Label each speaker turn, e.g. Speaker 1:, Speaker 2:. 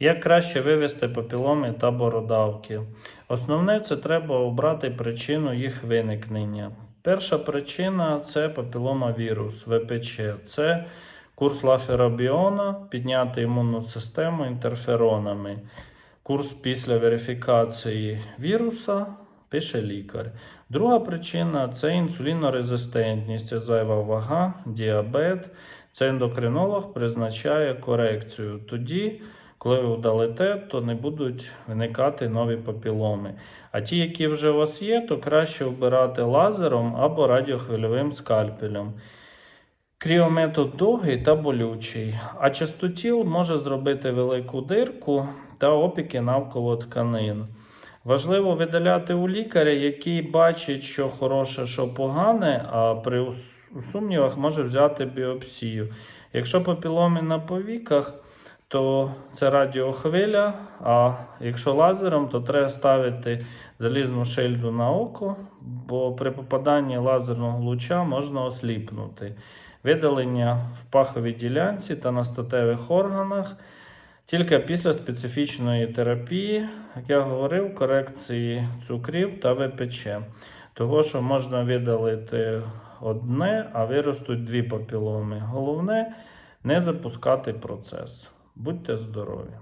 Speaker 1: Як краще вивести папіломи та бородавки? Основне це треба обрати причину їх виникнення. Перша причина це папіломавірус, ВПЧ. Це курс лаферобіона, підняти імунну систему інтерферонами. Курс після верифікації віруса пише лікар. Друга причина це інсулінорезистентність, зайва вага, діабет. Це ендокринолог призначає корекцію. Тоді, коли ви удалите, то не будуть виникати нові папіломи. А ті, які вже у вас є, то краще обирати лазером або радіохвильовим скальпелем. Кріометод довгий та болючий, а частотіл може зробити велику дирку та опіки навколо тканин. Важливо видаляти у лікаря, який бачить, що хороше, що погане, а при сумнівах може взяти біопсію. Якщо папіломи на повіках, то це радіохвиля, а якщо лазером, то треба ставити залізну шильду на око, бо при попаданні лазерного луча можна осліпнути. Видалення в паховій ділянці та на статевих органах тільки після специфічної терапії, як я говорив, корекції цукрів та ВПЧ. Того, що можна видалити одне, а виростуть дві папіломи. Головне не запускати процес. Будьте здорові!